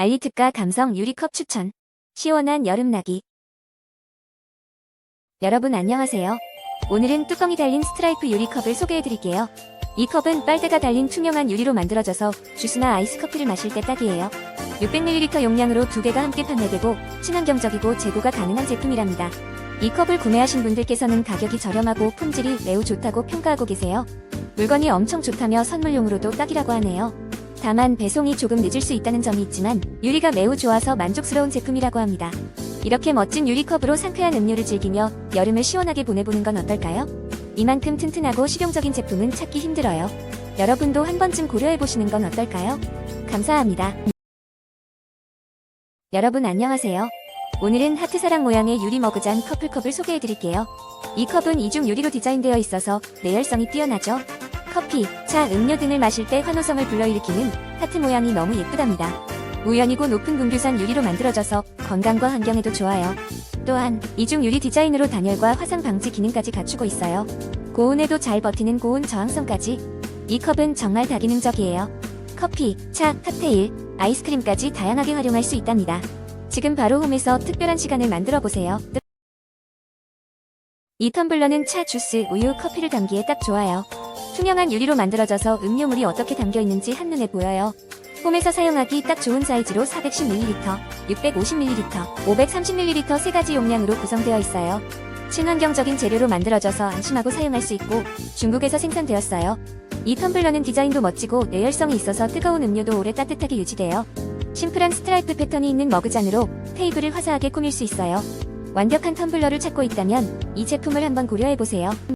알리특가 감성 유리컵 추천. 시원한 여름나기. 여러분 안녕하세요. 오늘은 뚜껑이 달린 스트라이프 유리컵을 소개해드릴게요. 이 컵은 빨대가 달린 투명한 유리로 만들어져서 주스나 아이스 커피를 마실 때 딱이에요. 600ml 용량으로 두 개가 함께 판매되고 친환경적이고 재고가 가능한 제품이랍니다. 이 컵을 구매하신 분들께서는 가격이 저렴하고 품질이 매우 좋다고 평가하고 계세요. 물건이 엄청 좋다며 선물용으로도 딱이라고 하네요. 다만 배송이 조금 늦을 수 있다는 점이 있지만 유리가 매우 좋아서 만족스러운 제품이라고 합니다. 이렇게 멋진 유리컵으로 상쾌한 음료를 즐기며 여름을 시원하게 보내보는 건 어떨까요? 이만큼 튼튼하고 실용적인 제품은 찾기 힘들어요. 여러분도 한 번쯤 고려해보시는 건 어떨까요? 감사합니다. 여러분 안녕하세요. 오늘은 하트사랑 모양의 유리 머그잔 커플컵을 소개해드릴게요. 이 컵은 이중 유리로 디자인되어 있어서 내열성이 뛰어나죠. 커피, 차, 음료 등을 마실 때 환호성을 불러일으키는 하트 모양이 너무 예쁘답니다. 우연이고 높은 분규산 유리로 만들어져서 건강과 환경에도 좋아요. 또한 이중 유리 디자인으로 단열과 화상 방지 기능까지 갖추고 있어요. 고온에도 잘 버티는 고온 저항성까지. 이 컵은 정말 다기능적이에요. 커피, 차, 칵테일, 아이스크림까지 다양하게 활용할 수 있답니다. 지금 바로 홈에서 특별한 시간을 만들어 보세요. 이 텀블러는 차, 주스, 우유, 커피를 담기에 딱 좋아요. 투명한 유리로 만들어져서 음료물이 어떻게 담겨 있는지 한눈에 보여요. 홈에서 사용하기 딱 좋은 사이즈로 410ml, 650ml, 530ml 세 가지 용량으로 구성되어 있어요. 친환경적인 재료로 만들어져서 안심하고 사용할 수 있고 중국에서 생산되었어요. 이 텀블러는 디자인도 멋지고 내열성이 있어서 뜨거운 음료도 오래 따뜻하게 유지돼요. 심플한 스트라이프 패턴이 있는 머그잔으로 테이블을 화사하게 꾸밀 수 있어요. 완벽한 텀블러를 찾고 있다면 이 제품을 한번 고려해보세요.